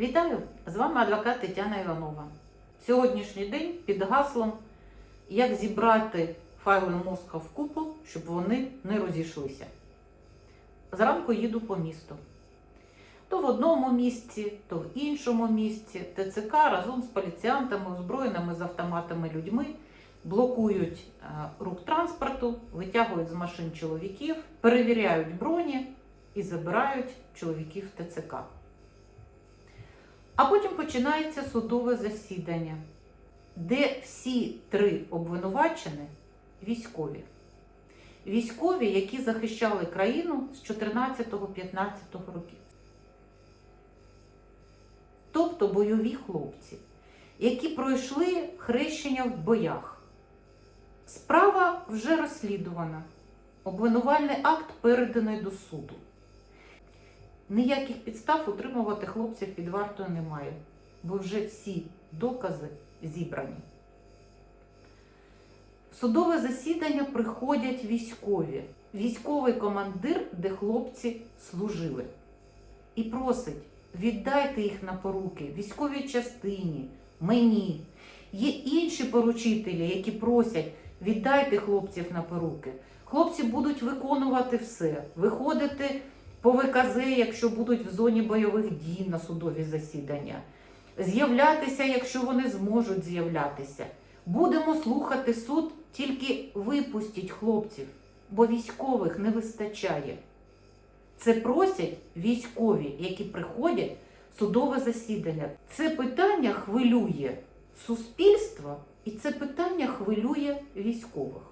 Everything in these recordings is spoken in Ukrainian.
Вітаю! З вами адвокат Тетяна Іванова. Сьогоднішній день під гаслом Як зібрати файли мозка в купу, щоб вони не розійшлися. Зранку їду по місту. То в одному місці, то в іншому місці ТЦК разом з поліціянтами, озброєними з автоматами людьми блокують е, рух транспорту, витягують з машин чоловіків, перевіряють броні і забирають чоловіків в ТЦК. А потім починається судове засідання, де всі три обвинувачені військові. Військові, які захищали країну з 14-15 років. Тобто бойові хлопці, які пройшли хрещення в боях. Справа вже розслідувана. Обвинувальний акт переданий до суду. Ніяких підстав утримувати хлопців під вартою немає, бо вже всі докази зібрані. В судове засідання приходять військові, військовий командир, де хлопці служили, і просить: віддайте їх на поруки військовій частині, мені. Є інші поручителі, які просять віддайте хлопців на поруки. Хлопці будуть виконувати все, виходити по ВКЗ, якщо будуть в зоні бойових дій на судові засідання, з'являтися, якщо вони зможуть з'являтися. Будемо слухати суд, тільки випустіть хлопців, бо військових не вистачає. Це просять військові, які приходять судове засідання. Це питання хвилює суспільство і це питання хвилює військових.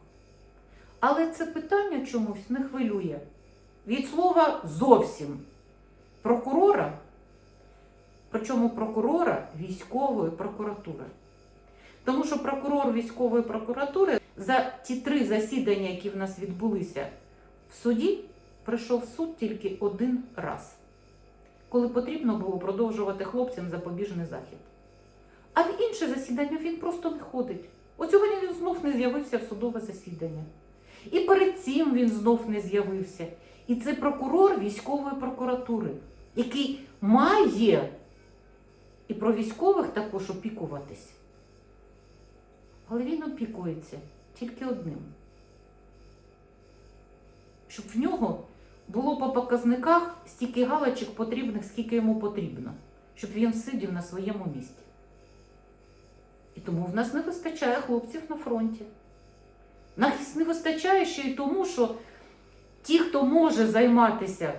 Але це питання чомусь не хвилює від слова зовсім прокурора, причому прокурора військової прокуратури. Тому що прокурор військової прокуратури за ті три засідання, які в нас відбулися в суді, прийшов в суд тільки один раз, коли потрібно було продовжувати хлопцям запобіжний захід. А в інше засідання він просто не ходить. От сьогодні він знов не з'явився в судове засідання. І перед цим він знов не з'явився. І це прокурор військової прокуратури, який має і про військових також опікуватись. Але він опікується тільки одним. Щоб в нього було по показниках стільки галочок потрібних, скільки йому потрібно, щоб він сидів на своєму місці. І тому в нас не вистачає хлопців на фронті. Нас не вистачає ще й тому, що ті, хто може займатися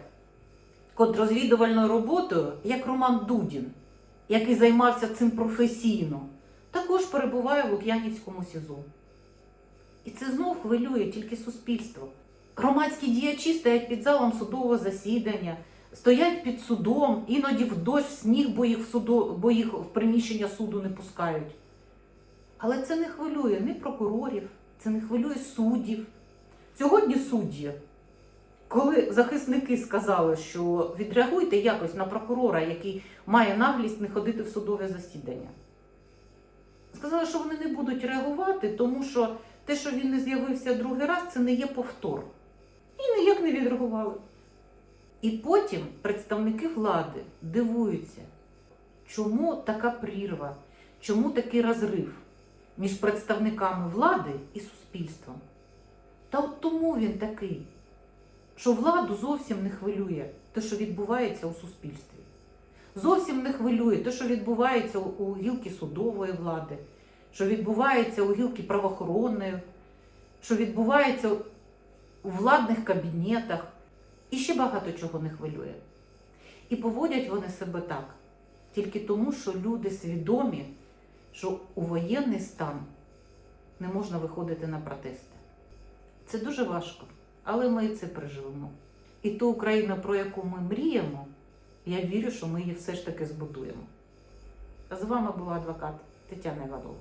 контррозвідувальною роботою, як Роман Дудін, який займався цим професійно, також перебуває в Лук'янівському СІЗО. І це знов хвилює тільки суспільство. Громадські діячі стоять під залом судового засідання, стоять під судом, іноді в дощ, в сніг, бо їх в, суду, бо їх в приміщення суду не пускають. Але це не хвилює ні прокурорів, це не хвилює суддів. Сьогодні судді, коли захисники сказали, що відреагуйте якось на прокурора, який має наглість не ходити в судове засідання. Сказали, що вони не будуть реагувати, тому що те, що він не з'явився другий раз, це не є повтор. І ніяк не відреагували. І потім представники влади дивуються, чому така прірва, чому такий розрив між представниками влади і суспільством. Та от тому він такий, що владу зовсім не хвилює те, що відбувається у суспільстві. Зовсім не хвилює те, що відбувається у гілки судової влади, що відбувається у гілки правоохоронної, що відбувається у владних кабінетах. І ще багато чого не хвилює. І поводять вони себе так тільки тому, що люди свідомі, що у воєнний стан не можна виходити на протести. Це дуже важко, але ми і це переживемо. І ту Україну, про яку ми мріємо, я вірю, що ми її все ж таки збудуємо. З вами була адвокат Тетяна Іванова.